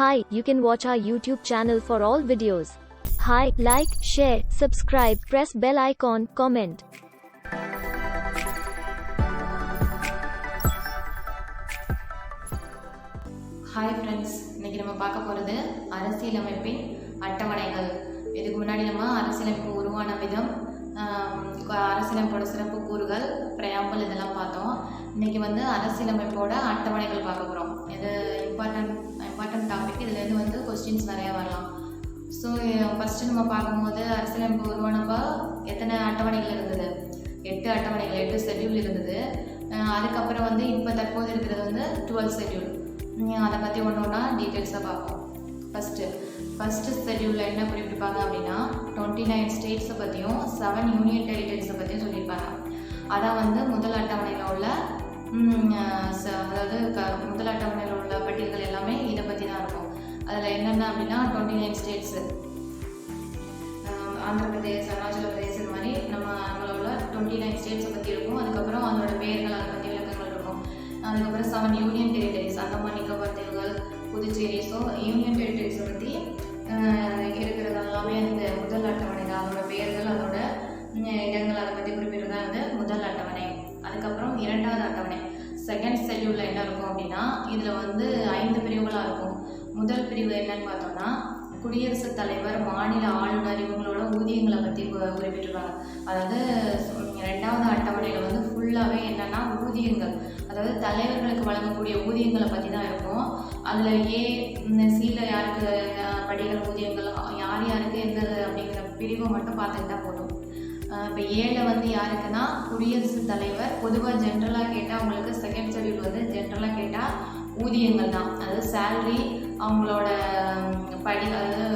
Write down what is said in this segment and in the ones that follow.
Hi, you can watch our YouTube channel for all videos. Hi, like, share, subscribe, press bell icon, comment. Hi friends இன்னைக்கு நம்ம பார்க்க போகிறது அரசியலமைப்பின் அட்டவணைகள் இதுக்கு முன்னாடி நம்ம அரசியலமைப்பு உருவான விதம் அரசியலமைப்போட சிறப்பு கூறுகள் பிரயாம்பல் இதெல்லாம் பார்த்தோம் இன்னைக்கு வந்து அரசியலமைப்போட அட்டவணைகள் பார்க்க போகிறோம் இது இம்பார்ட்டன்ட் இம்பார்ட்டன்ட் டாபிக் இதுலேருந்து வந்து கொஸ்டின்ஸ் நிறையா வரலாம். ஸோ ஃபஸ்ட்டு நம்ம பார்க்கும்போது அரசியலமைப்பு உருவானப்போ எத்தனை அட்டவணைகள் இருந்தது? எட்டு அட்டவணைகள் எட்டு ஷெட்யூல் இருந்தது. அதுக்கப்புறம் வந்து இப்போ தற்போது இருக்கிறது வந்து டுவெல் ஷெட்யூல் அதை பற்றி ஒன்று ஒன்றா டீட்டெயில்ஸாக பார்ப்போம். ஃபஸ்ட்டு ஃபஸ்ட்டு ஷெட்யூலில் என்ன குறிப்பிட்டிருப்பாங்க அப்படின்னா டுவெண்ட்டி நைன் ஸ்டேட்ஸை பற்றியும் செவன் யூனியன் டெரிட்டரிஸை பற்றியும் சொல்லியிருப்பாங்க. அதான் வந்து முதல் அட்டவணையில் உள்ள அதாவது க முதல் அட்டவணையில் உள்ள பட்டியல்கள் எல்லாமே இதை பற்றி தான் இருக்கும். அதில் என்னென்ன அப்படின்னா twenty nine states Andhra Pradesh Arunachal Pradesh இது மாதிரி நம்ம நம்மளோட டுவெண்ட்டி நைன் ஸ்டேட்ஸை பற்றி இருக்கும். அதுக்கப்புறம் அதோட பெயர்கள் அதை பற்றி விளக்கங்கள் இருக்கும். அதுக்கப்புறம் seven union territories Andaman Nicobar தீவுகள் புதுச்சேரி. ஸோ யூனியன் முதல் பிரிவு என்னன்னு பார்த்தோம்னா குடியரசுத் தலைவர் மாநில ஆளுநர் இவங்களோட ஊதியங்களை பற்றி குறிப்பிட்டிருக்காங்க. அதாவது ரெண்டாவது அட்டவணையில் வந்து ஃபுல்லாகவே என்னென்னா ஊதியங்கள். அதாவது தலைவர்களுக்கு வழங்கக்கூடிய ஊதியங்களை பற்றி தான் இருக்கும். அதில் ஏ சியில் யாருக்கு அஹ், படிகள் ஊதியங்கள் யார் யாருக்கு எந்த அப்படிங்கிற பிரிவை மட்டும் பார்த்துக்கிட்டா போதும். இப்போ ஏழை வந்து யாருக்குன்னா குடியரசுத் தலைவர் பொதுவாக ஜென்ரலாக கேட்டால் அவங்களுக்கு செகண்ட் ஷெடியூல் வந்து ஜென்ரலாக கேட்டால் ஊதியங்கள் தான். அதாவது சேல்ரி அவங்களோட படி அதாவது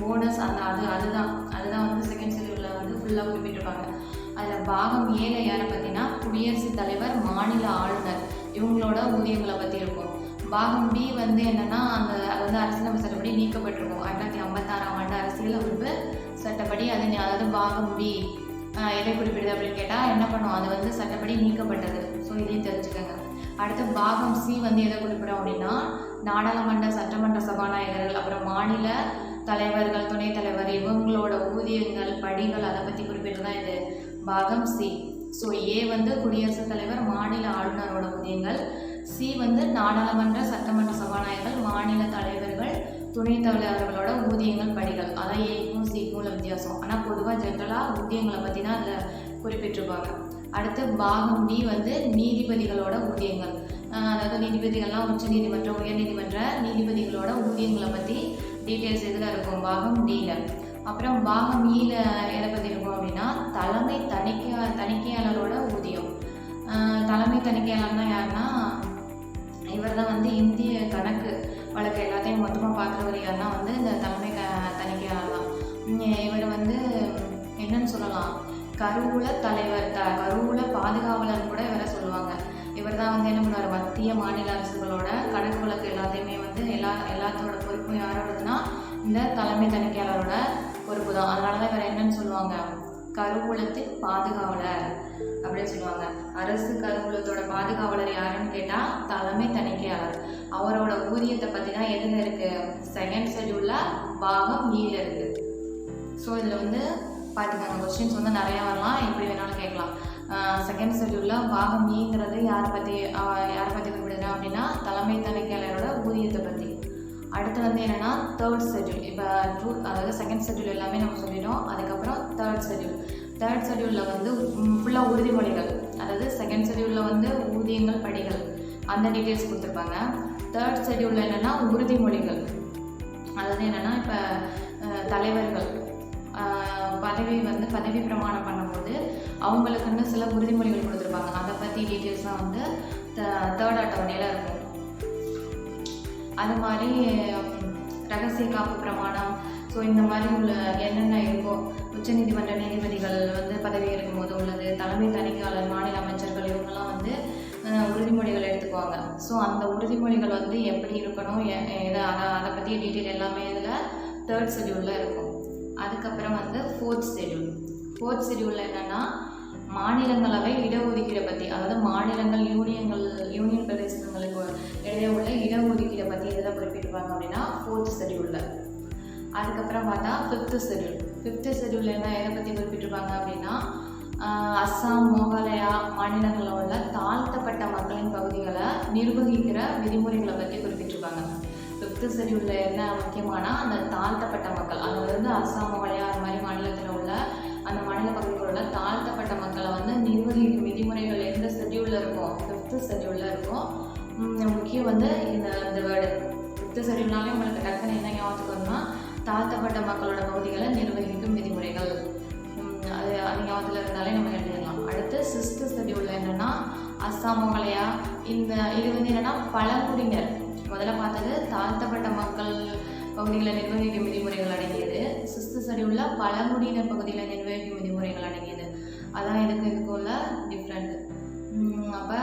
போனஸ் அந்த அது அதுதான். அதுதான் வந்து செகண்ட் ஷெட்யூலில் வந்து ஃபுல்லாக குறிப்பிட்டிருப்பாங்க. அதில் பாகம் ஏழை யாரை பற்றினா குடியரசுத் தலைவர் மாநில ஆளுநர். இவங்களோட ஊதியங்களை பற்றி இருக்கும். பாகம் பி வந்து என்னென்னா அந்த அது வந்து அரசியலமைப்பு சட்டப்படி நீக்கப்பட்டிருக்கும். ஆயிரத்தி தொள்ளாயிரத்தி ஐம்பத்தாறாம் ஆண்டு அரசியலமைப்பு சட்டப்படி அது அதாவது பாகம் பி எதை குறிப்பிடுது அப்படின்னு கேட்டால் என்ன பண்ணுவோம் அது வந்து சட்டப்படி நீக்கப்பட்டது. ஸோ இதையும் தெரிஞ்சுக்கோங்க. அடுத்து பாகம் சி வந்து எதை குறிப்பிடும் அப்படின்னா நாடாளுமன்ற சட்டமன்ற சபாநாயகர்கள் அப்புறம் மாநில தலைவர்கள் துணைத் தலைவர் இவங்களோட ஊதியங்கள் படிகள் அதை பற்றி குறிப்பிட்டு தான் இது பாகம் சி. ஸோ ஏ வந்து குடியரசுத் தலைவர் மாநில ஆளுநரோட ஊதியங்கள். சி வந்து நாடாளுமன்ற சட்டமன்ற சபாநாயகர்கள் மாநில தலைவர்கள் துணைத் தலைவர்களோட ஊதியங்கள் படிகள். அதான் ஏக்கும் சிக்கும் உள்ள வித்தியாசம். ஆனால் பொதுவாக ஜென்ரலாக ஊதியங்களை பற்றி தான் அதில் குறிப்பிட்டிருப்பாங்க. அடுத்து பாகம் டி வந்து நீதிபதிகளோட ஊதியங்கள். அதாவது நீதிபதிகள்லாம் உச்ச நீதிமன்றம் உயர் நீதிமன்ற நீதிபதிகளோட ஊதியங்களை பற்றி டீட்டெயில்ஸ் எதில் இருக்கும்? பாகம் டியில் அப்புறம் பாகம் e ஈல எதை பற்றி இருக்கும் அப்படின்னா தலைமை தணிக்கை தணிக்கையாளரோட ஊதியம். தலைமை தணிக்கையாளர்னா யாருன்னா இவர் தான் வந்து இந்திய கணக்கு வழக்கு எல்லாத்தையும் மொத்தமாக பார்க்குறவர் யாருன்னா வந்து இந்த தலைமை க தணிக்கையாளர் தான் இவர் வந்து என்னன்னு சொல்லலாம். கருவூல தலைவர் த கருவூல பாதுகாவலர் கூட இவரை சொல்லுவாங்க. இவர் தான் வந்து என்ன பண்ணுவார்? மத்திய மாநில அரசுகளோட கணக்கு வழக்கு எல்லாத்தையுமே வந்து எல்லா எல்லாத்தோட பொறுப்பும் யாரோடதுன்னா இந்த தலைமை தணிக்கையாளரோட பொறுப்பு தான் அதனால தான் இவர் என்னன்னு சொல்லுவாங்க? கருவூலத்தின் பாதுகாவலர் அப்படின்னு சொல்லுவாங்க. அரசு கருவூலத்தோட பாதுகாவலர் யாருன்னு கேட்டால் தலைமை தணிக்கையாளர். அவரோட ஊதியத்தை பற்றி தான் எதுல இருக்குது செகண்ட் ஷெட்யூலில் பாகம் ஈல இருக்குது ஸோ இதில் வந்து பார்த்துக்கோங்க கொஸ்டின்ஸ் வந்து நிறையா வரலாம். எப்படி வேணாலும் கேட்கலாம். செகண்ட் ஷெட்யூலில் பாகம் ஈங்கிறது யாரை பற்றி யாரை பற்றி குறிப்பிடுறேன் அப்படின்னா தலைமை தணிக்கையாளரோட ஊதியத்தை பற்றி அடுத்து வந்து என்னென்னா தேர்ட் ஷெட்யூல் இப்போ டூ அதாவது செகண்ட் ஷெட்யூல் எல்லாமே நம்ம சொல்லிட்டோம். அதுக்கப்புறம் தேர்ட் ஷெட்யூல் தேர்ட் ஷெட்யூலில் வந்து ஃபுல்லாக உறுதிமொழிகள். அதாவது செகண்ட் ஷெட்யூலில் வந்து ஊதியங்கள் படிகள். அந்த டீட்டெயில்ஸ் கொடுத்துருப்பாங்க. தேர்ட் ஷெட்யூலில் என்னென்னா உறுதிமொழிகள். அதாவது என்னென்னா இப்போ தலைவர்கள். பதவி வந்து பதவி பிரமாணம் பண்ணும்போது அவங்களுக்குன்னு சில உறுதிமொழிகள் கொடுத்துருப்பாங்க. அதை பற்றி டீட்டெயில்ஸ்லாம் வந்து தேர்ட் அட்டவணையில் இருக்கும். அது மாதிரி ரகசிய காப்பு பிரமாணம் ஸோ இந்த மாதிரி உள்ள என்னென்ன இருக்கோ உச்சநீதிமன்ற நீதிபதிகள் வந்து பதவி இருக்கும்போது உள்ளது தலைமை தணிக்கையாளர் மாநில அமைச்சர்கள் இவங்கெல்லாம் வந்து உறுதிமொழிகள் எடுத்துக்குவாங்க. ஸோ அந்த உறுதிமொழிகள் வந்து எப்படி இருக்கணும் எ- எதை அதை அதை பற்றிய டீட்டெயில் எல்லாமே இதில் தேர்ட் ஷெடியூலில் இருக்கும். அதுக்கப்புறம் வந்து ஃபோர்த் ஷெடியூல் ஃபோர்த் ஷெடியூலில் என்னென்னா மாநிலங்களவை இடஒதுக்கீடை பற்றி அதாவது மாநிலங்கள் யூனியன்கள் யூனியன் பிரதேசங்களுக்கு இடையே உள்ள இடஒதுக்கீடை பற்றி எதில் குறிப்பிட்டிருப்பாங்க அப்படின்னா ஃபோர்த் ஷெடியூலில் அதுக்கப்புறம் பார்த்தா ஃபிஃப்த்து ஷெடியூல் ஃபிஃப்த்து ஷெடியூலில் என்ன எதை பற்றி குறிப்பிட்டிருப்பாங்க அப்படின்னா அஸ்ஸாம் மேகாலயா மாநிலங்களில் உள்ள தாழ்த்தப்பட்ட மக்களின் பகுதிகளை நிர்வகிக்கிற விதிமுறைகளை பற்றி குறிப்பிட்டிருப்பாங்க. ஃபிஃப்த்து ஷெடியூலில் என்ன முக்கியமானா அந்த தாழ்த்தப்பட்ட மக்கள் அது வந்து அஸ்ஸாம் மலையா அந்த மாதிரி மாநிலத்தில் உள்ள அந்த மாநில பகுதிகளோட உள்ள தாழ்த்தப்பட்ட மக்களை வந்து நிர்வகிக்கும் விதிமுறைகள் எந்த ஷெடியூலில் இருக்கும் ஃபிஃப்த்து ஷெடியூலில் இருக்கும் முக்கியம் வந்து இந்த இந்த வேர்டு ஃபிஃப்த்து ஷெடியூல்னாலே உங்களுக்கு டக்குன்னு என்ன ஞாபகத்துக்கு தாழ்த்தப்பட்ட மக்களோட பகுதிகளை நிர்வகிக்கும் விதிமுறைகள். அது அது ஞாபகத்தில் இருந்தாலே நம்ம எழுதிடலாம். அடுத்து சிஸ்து ஷெடியூலில் என்னென்னா அஸ்ஸாம் மங்களையா இந்த இது வந்து என்னென்னா பழங்குடியினர். முதல்ல பார்த்தது தாழ்த்தப்பட்ட மக்கள் பகுதிகளில் நிர்வகிக்கும் விதிமுறைகள் அடங்கியது. சிஸ்து ஷெடியூலில் பழங்குடியினர் பகுதியில் நிர்வகிக்கும் விதிமுறைகள் அடங்கியது. அதான் இதுக்கு இதுக்கு உள்ள டிஃப்ரெண்ட் அப்போ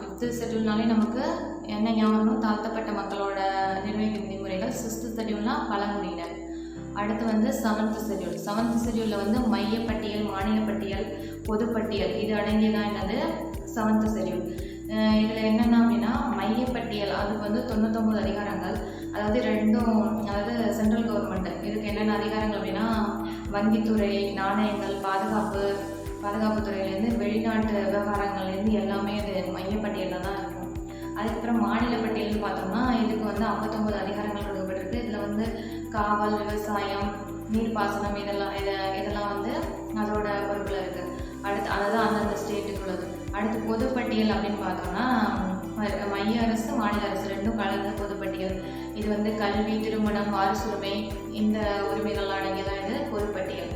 ஃபிஃப்த்து செட்யூல்னாலே நமக்கு என்ன ஞாபகம் தாழ்த்தப்பட்ட மக்களோட நிர்வகிக்கும் விதிமுறைகள் சிக்ஸ்த்து ஷெடியூல்னால் பழங்குடியினர். அடுத்து வந்து செவன்த் செட்யூல் செவன்த் ஷெடியூலில் வந்து மையப்பட்டியல் மாநிலப்பட்டியல் பொதுப்பட்டியல் இது அடங்கியதான் என்னது? செவன்த் செட்யூல் இதில் என்னென்ன அப்படின்னா மையப்பட்டியல் அதுக்கு வந்து தொண்ணூத்தொம்பது அதிகாரங்கள். அதாவது ரெண்டும் அதாவது சென்ட்ரல் கவர்மெண்ட் இதுக்கு என்னென்ன அதிகாரங்கள் அப்படின்னா வங்கித்துறை நாணயங்கள் பாதுகாப்பு பாதுகாப்பு துறையிலேருந்து வெளிநாட்டு விவகாரங்கள்லேருந்து எல்லாமே இது மையப்பட்டியலில் தான் இருக்கும். அதுக்கப்புறம் மாநில பட்டியல்னு பார்த்தோம்னா இதுக்கு வந்து ஐம்பத்தொம்பது அதிகாரங்கள் கொடுக்கப்பட்டிருக்கு. இதில் வந்து காவல் விவசாயம் நீர்ப்பாசனம் இதெல்லாம் இதை இதெல்லாம் வந்து அதோட பொறுப்பில் இருக்குது அடுத்து அதுதான் அந்தந்த ஸ்டேட்டுக்கு உள்ளது அடுத்து பொதுப்பட்டியல் அப்படின்னு பார்த்தோம்னா இருக்க மைய அரசு மாநில அரசு ரெண்டும் கலந்த பொதுப்பட்டியல். இது வந்து கல்வி திருமணம் வாரிசுரிமை இந்த உரிமைகள் அடங்கியதான் இது? பொதுப்பட்டியல்.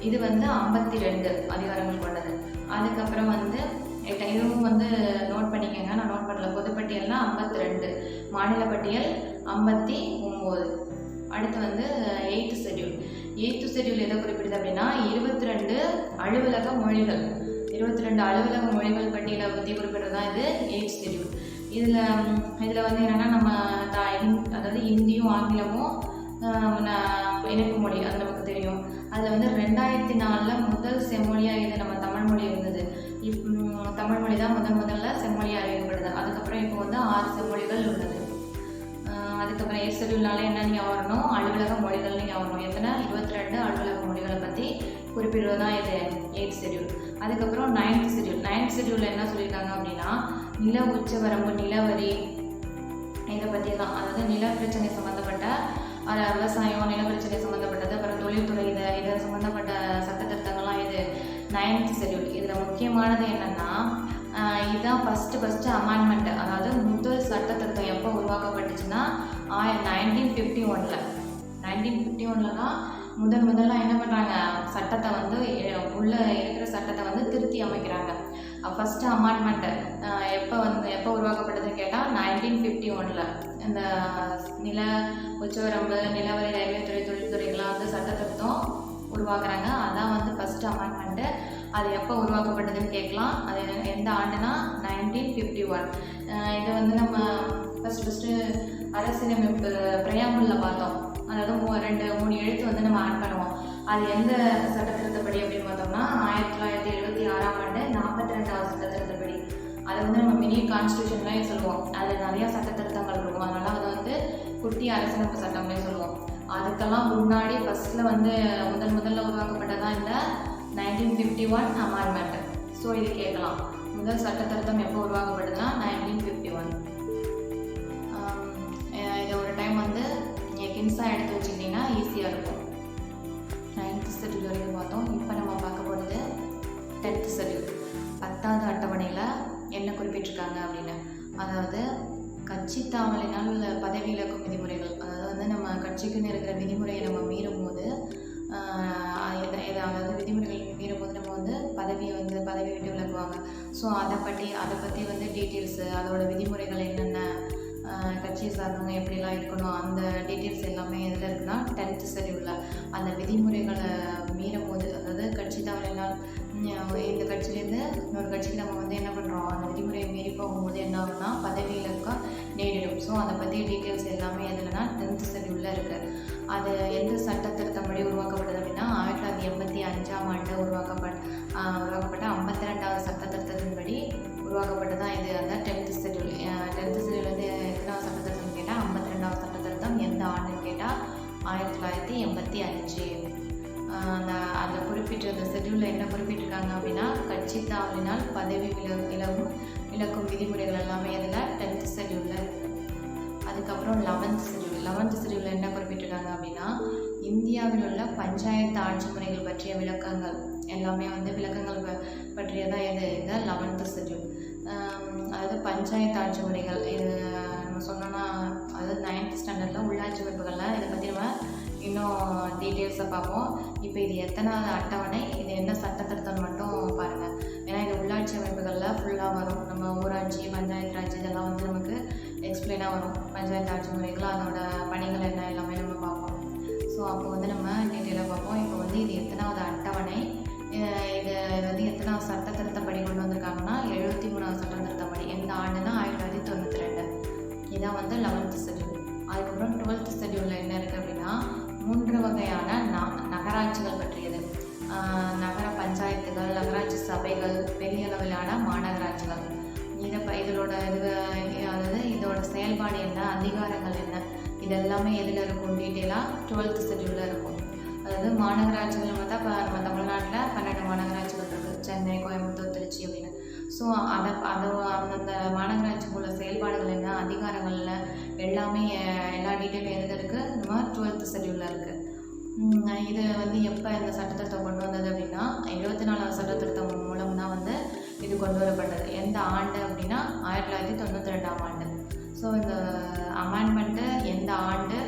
இது வந்து ஐம்பத்தி ரெண்டு அதிகாரங்கள் கொண்டது. அதுக்கப்புறம் வந்து இதுவும் வந்து நோட் பண்ணிக்கோங்க. நான் நோட் பண்ணல. பொதுப்பட்டியல்னா ஐம்பத்தி ரெண்டு மாநில பட்டியல் ஐம்பத்தி ஒம்பது. அடுத்து வந்து எயித்து ஷெட்யூல் எயித்து ஷெட்யூல் எதை குறிப்பிடுது அப்படின்னா இருபத்தி ரெண்டு அலுவலக மொழிகள். இருபத்தி ரெண்டு அலுவலக மொழிகள் பட்டியலை பற்றி குறிப்பிடுறது தான் இது எயிட்ஸ் ஷெட்யூல் இதில் இதில் வந்து என்னென்னா நம்ம த அதாவது ஹிந்தியும் ஆங்கிலமும் இணைப்பு மொழி அது நமக்கு தெரியும். அதில் வந்து ரெண்டாயிரத்தி நாலில் முதல் செம்மொழியாக இது நம்ம தமிழ் மொழி இருந்தது. இப் தமிழ் மொழி தான் முதன் முதல்ல செம்மொழியாக அறிவிக்கப்படுது அதுக்கப்புறம் இப்போ வந்து ஆறு செம்மொழிகள் உள்ளது. அதுக்கப்புறம் எயிட் என்ன நீங்கள் வரணும்? அலுவலக மொழிகள் நீங்கள் வரணும். எத்தனை? இருபத்தி ரெண்டு அலுவலக மொழிகளை பற்றி குறிப்பிடுவது தான் இது எயிட் ஷெட்யூல் அதுக்கப்புறம் நைன்த் ஷெடியூல் நைன்த் ஷெட்யூலில் என்ன சொல்லியிருக்காங்க அப்படின்னா நில உச்சவரம்பு நிலவரி இதை பற்றியெல்லாம் அதாவது நில பிரச்சனை சம்மந்தப்பட்ட விவசாயம் நில பிரச்சனை சம்மந்தப்பட்டது அப்புறம் தொழில்துறை இதை இதை சம்மந்தப்பட்ட சட்டத்திருத்தங்கள்லாம் இது நைன்த் ஷெட்யூல் இதில் முக்கியமானது என்னென்னா இதுதான் ஃபஸ்ட்டு ஃபஸ்ட்டு அமெண்ட்மெண்ட் அதாவது முதல் சட்டத்திருத்தம் எப்போ உருவாக்கப்பட்டுச்சுன்னா ஆய நைன்டீன் ஃபிஃப்டி ஒனில் நைன்டீன் ஃபிஃப்டி ஒனில் தான் முதன் முதல்ல என்ன பண்ணுறாங்க சட்டத்தை வந்து உள்ளே இருக்கிற சட்டத்தை வந்து திருத்தி அமைக்கிறாங்க. ஃபஸ்ட்டு அமெண்ட்மெண்ட்டு எப்போ வந்து எப்போ உருவாக்கப்பட்டதுன்னு கேட்டால் நைன்டீன் ஃபிஃப்டி ஒனில் இந்த நில உச்சவரம்பு நிலவரி ரயில்வே துறை தொழில்துறைகள்லாம் வந்து சட்டத்திருத்தம் உருவாக்குறாங்க. அதான் வந்து ஃபஸ்ட்டு அமெண்ட்மெண்ட்டு அது எப்போ உருவாக்கப்பட்டதுன்னு கேட்கலாம். அது எந்த ஆண்டுனா நைன்டீன் ஃபிஃப்டி ஒன் இது வந்து நம்ம ஃபஸ்ட் ஃபஸ்ட்டு அரசியலமைப்பு பிரயாம்பிளில் பார்த்தோம். அதாவது மூ- ரெண்டு மூணு எழுத்து வந்து நம்ம ஆட் பண்ணுவோம். அது எந்த சட்டத்திருத்தப்படி அப்படின்னு பார்த்தோம்னா ஆயிரத்தி தொள்ளாயிரத்தி எழுபத்தி ஆறாம் ஆண்டு நாற்பத்தி ரெண்டாவது சட்டத்திருத்தப்படி அதை வந்து நம்ம மினி கான்ஸ்டியூஷன்லாம் சொல்லுவோம். அதில் நிறையா சட்டத்திருத்தங்கள் இருக்கும். அதனால் அதை வந்து குட்டி அரசியலமைப்பு சட்டம்னே சொல்லுவோம். அதுக்கெல்லாம் முன்னாடி ஃபஸ்ட்டில் வந்து முதல் முதல்ல உருவாக்கப்பட்டதான் இந்த nineteen fifty one amendment so இது கேட்கலாம். முதல் சட்டத்திருத்தம் எப்போ உருவாக்கப்பட்டதுன்னா நைன்டீன் ஃபிஃப்டி ஒன் நீங்கள் எடுத்து வச்சுக்கிட்டிங்கன்னா ஈஸியாக இருக்கும். நைன்த்து ஷெட்யூல் வரைக்கும் பார்த்தோம். இப்போ நம்ம பார்க்க போகிறது டென்த்து ஷெட்யூல் பத்தாவது அட்டவணையில் என்ன குறிப்பிட்டிருக்காங்க அப்படின்னு? அதாவது கட்சி தாவலினால் பதவி இழக்கும் விதிமுறைகள். அதாவது வந்து நம்ம கட்சிக்குன்னு இருக்கிற விதிமுறையை நம்ம மீறும் போது அதாவது விதிமுறைகள் மீறும் போது நம்ம வந்து பதவியை வந்து பதவி விட்டு விளக்குவாங்க ஸோ அதை பற்றி அதை பற்றி வந்து டீட்டெயில்ஸு அதோட விதிமுறைகள் என்னென்ன? ஆஹ் கட்சியை சார்ந்தவங்க எப்படிலாம் இருக்கணும் அந்த டீட்டெயில்ஸ் எல்லாமே எதில் இருக்குன்னா டென்த்து ஷெடியூலில் அந்த விதிமுறைகளை மீறும் போது அதாவது கட்சி தவறினால் இந்த கட்சியிலேருந்து இன்னொரு கட்சிக்கு நம்ம வந்து என்ன பண்ணுறோம் அந்த விதிமுறையை மீறி போகும்போது என்ன ஆகும்னா பதவி இழக்கம் நேரிடும். ஸோ அதை பற்றி டீட்டெயில்ஸ் எல்லாமே எதுலனா டென்த்து ஷெடியூலில் இருக்குது அது எந்த சட்டத்திருத்தப்படி உருவாக்கப்பட்டது அப்படின்னா ஆயிரத்தி தொள்ளாயிரத்தி எண்பத்தி அஞ்சாம் ஆண்டு உருவாக்கப்பட்ட ஆஹ் உருவாக்கப்பட்ட ஐம்பத்தி உருவாக்கப்பட்டதான் இது. அந்த டென்த்து செட்யூல் டென்த்து ஷெட்யூல் வந்து எத்தனாவது சட்டத்திட்டம் கேட்டால் ஐம்பத்தி ரெண்டாவது சட்டத்திட்டம் எந்த ஆண்டுன்னு கேட்டால் ஆயிரத்தி தொள்ளாயிரத்தி எண்பத்தி அஞ்சு. அந்த அதில் குறிப்பிட்ட அந்த ஷெட்யூலில் என்ன குறிப்பிட்டிருக்காங்க அப்படின்னா கட்சி தாவலினால் பதவி வில விலகும் விளக்கும் விதிமுறைகள் எல்லாமே அதில் டென்த்து செட்யூலில் அதுக்கப்புறம் லெவன்த் செட்யூல் லெவன்த் ஷெட்யூலில் என்ன குறிப்பிட்டிருக்காங்க அப்படின்னா இந்தியாவில் உள்ள பஞ்சாயத்து ஆட்சி முறைகள் பற்றிய விளக்கங்கள். எல்லாமே வந்து விளக்கங்கள் ப பற்றியதான் எது இந்த லெவன்த்து ஷெட்யூல் அதாவது பஞ்சாயத்து ஆட்சி முறைகள் இது நம்ம சொன்னோன்னா அதாவது நைன்த் ஸ்டாண்டர்டில் உள்ளாட்சி அமைப்புகளில் இதை பற்றி நம்ம இன்னும் டீட்டெயில்ஸை பார்ப்போம். இப்போ இது எத்தனாவது அட்டவணை இது என்ன சட்ட திருத்தம் மட்டும் பாருங்கள் ஏன்னா இது உள்ளாட்சி அமைப்புகளில் ஃபுல்லாக வரும். நம்ம ஊராட்சி பஞ்சாயத்து ராஜ் இதெல்லாம் வந்து நமக்கு எக்ஸ்பிளைனாக வரும். பஞ்சாயத்து ஆட்சி முறைகள் அதோட பணிகள் என்ன எல்லாமே நம்ம பார்ப்போம். ஸோ அப்போ வந்து நம்ம டீட்டெயிலாக பார்ப்போம். இப்போ வந்து இது எத்தனாவது அட்டவணை இது வந்து எத்தனாவது சட்ட திருத்தப்படி கொண்டு வந்திருக்காங்கன்னா எழுபத்தி மூணாவது சட்ட திருத்தப்படி எந்த ஆண்டுனா ஆயிரத்தி தொள்ளாயிரத்தி தொண்ணூற்றி ரெண்டு. இதான் வந்து லெவன்த்து ஷெட்யூல் அதுக்கப்புறம் டுவெல்த் ஷெட்யூலில் என்ன இருக்குது அப்படின்னா மூன்று வகையான ந நகராட்சிகள் பற்றியது. நகர பஞ்சாயத்துகள் நகராட்சி சபைகள் பெரிய அளவிலான மாநகராட்சிகள். இதை இதோட இது அதாவது இதோட செயல்பாடு என்ன அதிகாரங்கள் என்ன இதெல்லாமே எதில் இருக்கும்? டீட்டெயிலாக டுவெல்த் ஷெட்யூலில் இருக்கும். அதாவது மாநகராட்சி இப்போ நம்ம தமிழ்நாட்டில் பன்னெண்டு மாநகராட்சிகள் இருக்குது சென்னை கோயம்புத்தூர் திருச்சி அப்படின்னு. ஸோ அதை அதை அந்தந்த மாநகராட்சிக்குள்ள செயல்பாடுகள் என்ன? அதிகாரங்களில் எல்லாமே எல்லா டீட்டெயிலும் எதுக்கு இருக்குது நம்ம டுவெல்த் ஷெட்யூலில் இருக்குது இது வந்து எப்போ இந்த சட்டத்திருத்தம் கொண்டு வந்தது அப்படின்னா எழுபத்தி நாலாவது சட்டத்திருத்தம் மூலம் தான் வந்து இது கொண்டு வரப்பட்டது. எந்த ஆண்டு அப்படின்னா ஆயிரத்தி தொள்ளாயிரத்தி தொண்ணூற்றி ரெண்டாம் ஆண்டு. ஸோ இந்த அமெண்ட்மெண்ட்டு எந்த ஆண்டு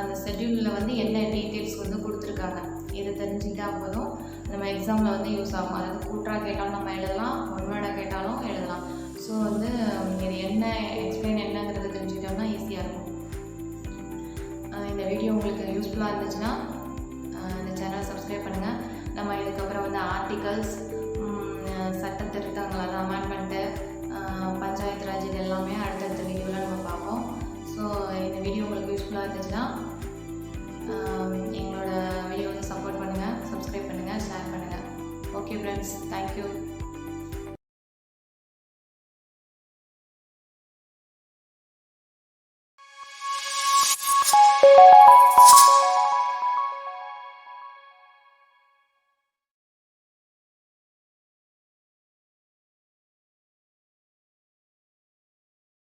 அந்த ஷெட்யூலில் வந்து என்ன டீட்டெயில்ஸ் வந்து கொடுத்துருக்காங்க? இதை தெரிஞ்சுக்கிட்டா போதும். நம்ம எக்ஸாமில் வந்து யூஸ் ஆகும். அதாவது கூட்டாக கேட்டாலும் நம்ம எழுதலாம் ஒன்வேர்டாக கேட்டாலும் எழுதலாம். ஸோ வந்து இது என்ன எக்ஸ்பிளைன் என்னங்கிறது தெரிஞ்சுக்கிட்டோம்னா ஈஸியாக இருக்கும். இந்த வீடியோ உங்களுக்கு யூஸ்ஃபுல்லாக இருந்துச்சுன்னா இந்த சேனலை சப்ஸ்கிரைப் பண்ணுங்கள் நம்ம இதுக்கப்புறம் வந்து ஆர்டிகல்ஸ் சட்ட திருத்தங்கள் அதாவது அமெண்ட்மெண்ட்டு பஞ்சாயத்து ராஜ் இது எல்லாமே அடுத்தடுத்த வீடியோவில் நம்ம பார்ப்போம். ஸோ இந்த வீடியோ உங்களுக்கு யூஸ்ஃபுல்லாக இருந்துச்சுன்னா Thank you.